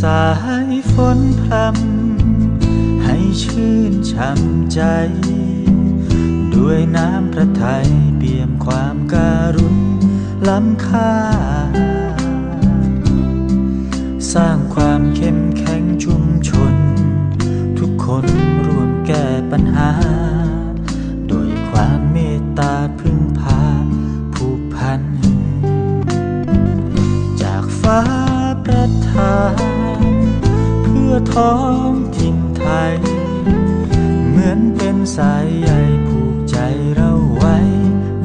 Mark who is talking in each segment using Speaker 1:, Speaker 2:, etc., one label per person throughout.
Speaker 1: สายฝนพรำให้ชื่นช่ำใจ ด้วยน้ำพระทัยเปี่ยมความการุณล้ำค่า สร้างความเข้มแข็งชุมชน ทุกคนร่วมแก้ปัญหาโดยความ ท้องถิ่นไทย เหมือนเป็นสายใยผูกใจเราไว้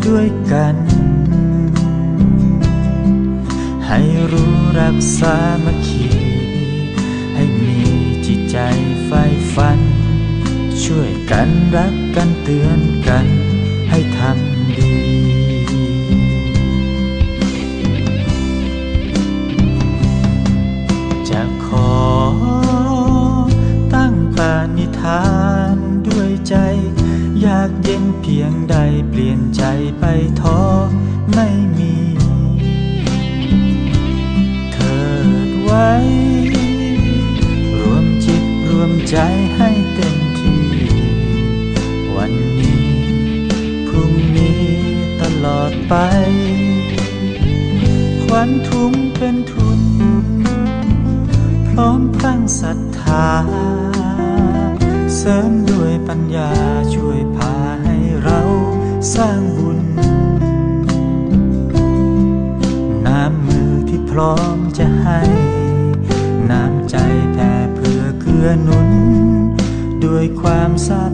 Speaker 1: ด้วยกัน ให้รู้รักสามัคคี ให้มีจิตใจใฝ่ฝัน ช่วยกันรักกันเตือนกันให้ทำานิทานด้วยใจ อยากเย็นเพียงใดเปลี่ยนใจไปท้อไม่มีเถิดไว้ รวมจิตรวมใจ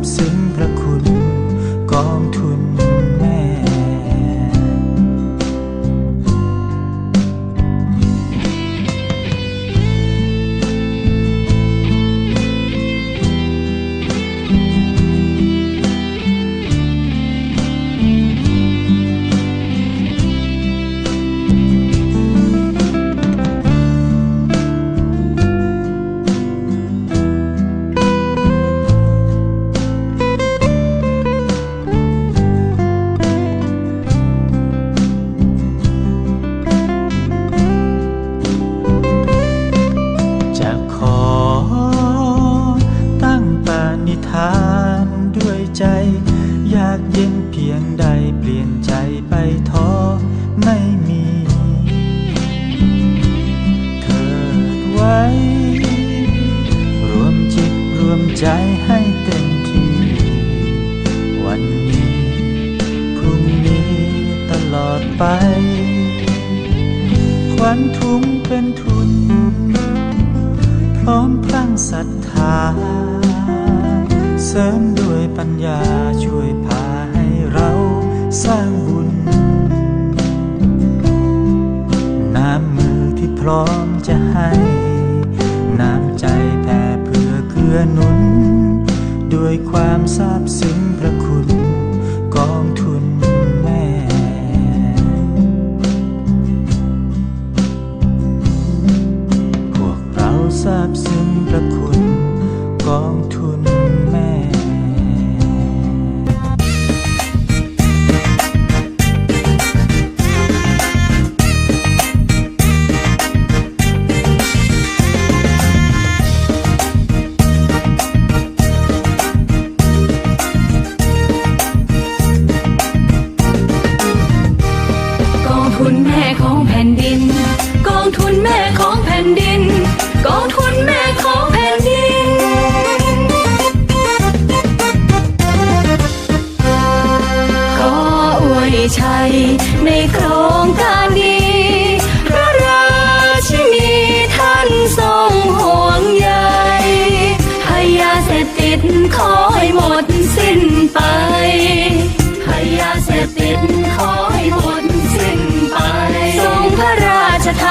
Speaker 1: ซาบซึ้ง ไป ควันทุงเป็นทุน พร้อมพลังศรัทธา เสริมด้วยปัญญาช่วยพาให้เราสร้างบุญ น้ำมือที่พร้อมจะให้ น้ำใจแผ่เพื่อเกื้อหนุน ด้วยความซาบซึ้งพระคุณ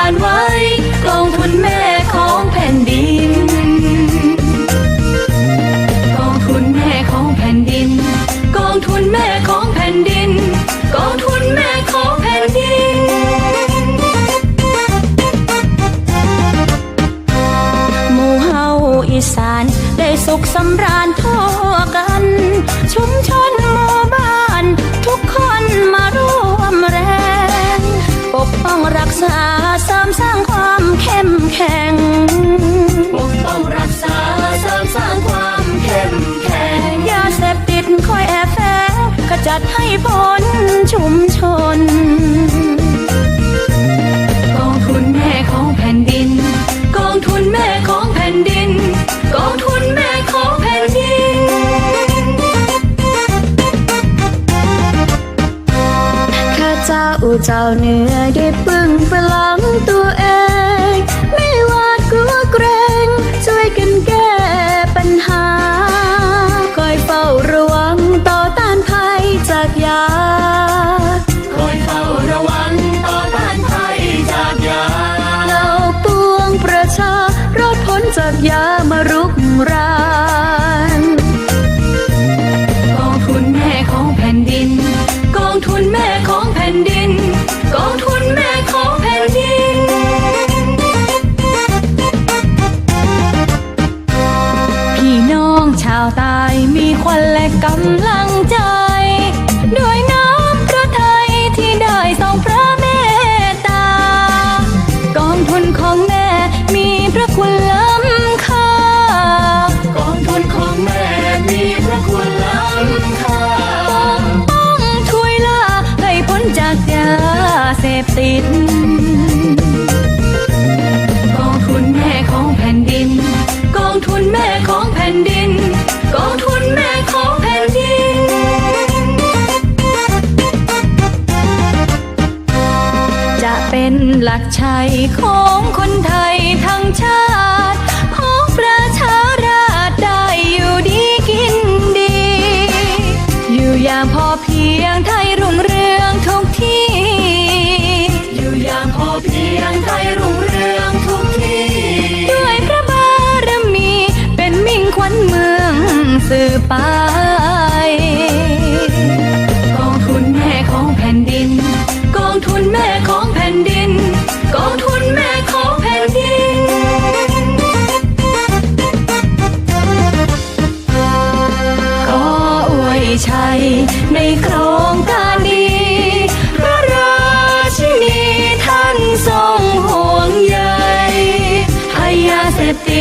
Speaker 1: าน
Speaker 2: ไว้ กองทุนแม่ของแผ่นดิน กองทุนแม่ของแผ่นดิน กองทุนแม่ของแผ่นดิน กองทุนแม่ของแผ่นดิน หมู่เฮาอีสานได้สุขสำราญทั่วกัน ชุมชนหมู่ กป้องรักษาเสริมสร้างความเข้มแข็ง ปกป้องรักษาเสริมสร้างความเข้มแข็งยาเสพติดคอยแอบแฝงขจัดให้พ้นชุมชน เจ้าเหนือได้พึ่งพลังตัวเอง พติด กองทุนแม่ของแผ่นดิน กองทุนแม่ของแผ่นดิน กองทุนแม่ของแผ่นดิน จะเป็นหลักชัยของคนไทยทั้งชาติ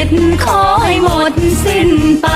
Speaker 2: ดขอให้หมดสิ้นไป